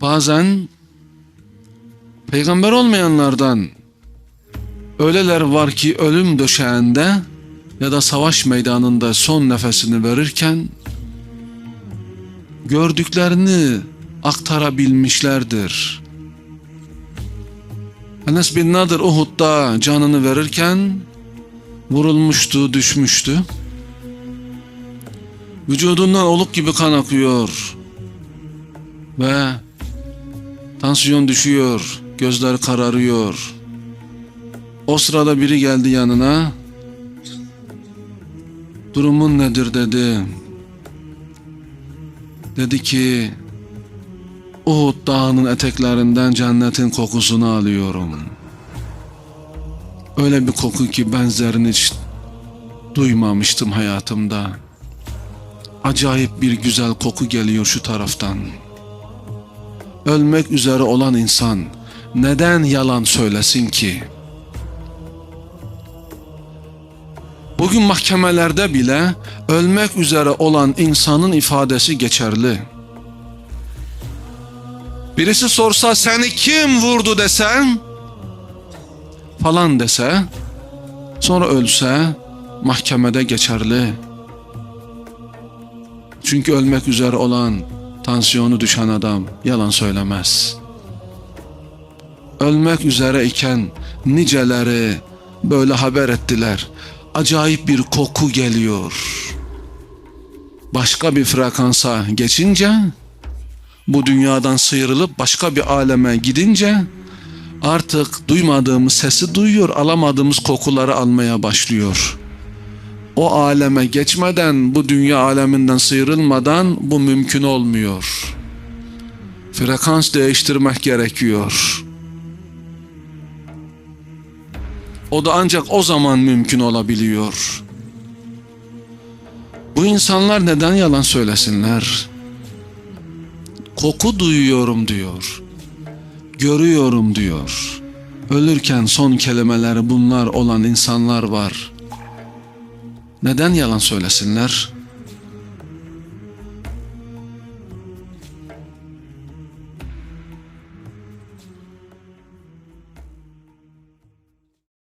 Bazen peygamber olmayanlardan öyleler var ki ölüm döşeğinde ya da savaş meydanında son nefesini verirken gördüklerini aktarabilmişlerdir. Enes bin Nadir Uhud'da canını verirken vurulmuştu, düşmüştü. Vücudundan oluk gibi kan akıyor. Ve tansiyon düşüyor, gözler kararıyor. O sırada biri geldi yanına. Durumun nedir dedi. Dedi ki Uhud dağının eteklerinden cennetin kokusunu alıyorum. Öyle bir koku ki benzerini hiç duymamıştım hayatımda. Acayip bir güzel koku geliyor şu taraftan. Ölmek üzere olan insan neden yalan söylesin ki? Bugün mahkemelerde bile ölmek üzere olan insanın ifadesi geçerli. Birisi sorsa seni kim vurdu desen falan dese sonra ölse mahkemede geçerli. Çünkü ölmek üzere olan tansiyonu düşen adam yalan söylemez. Ölmek üzere iken niceleri böyle haber ettiler. Acayip bir koku geliyor. Başka bir frekansa geçince bu dünyadan sıyrılıp başka bir aleme gidince artık duymadığımız sesi duyuyor, alamadığımız kokuları almaya başlıyor. O aleme geçmeden, bu dünya aleminden sıyrılmadan bu mümkün olmuyor. Frekans değiştirmek gerekiyor. O da ancak o zaman mümkün olabiliyor. Bu insanlar neden yalan söylesinler? Koku duyuyorum diyor. Görüyorum diyor. Ölürken son kelimeleri bunlar olan insanlar var. Neden yalan söylesinler?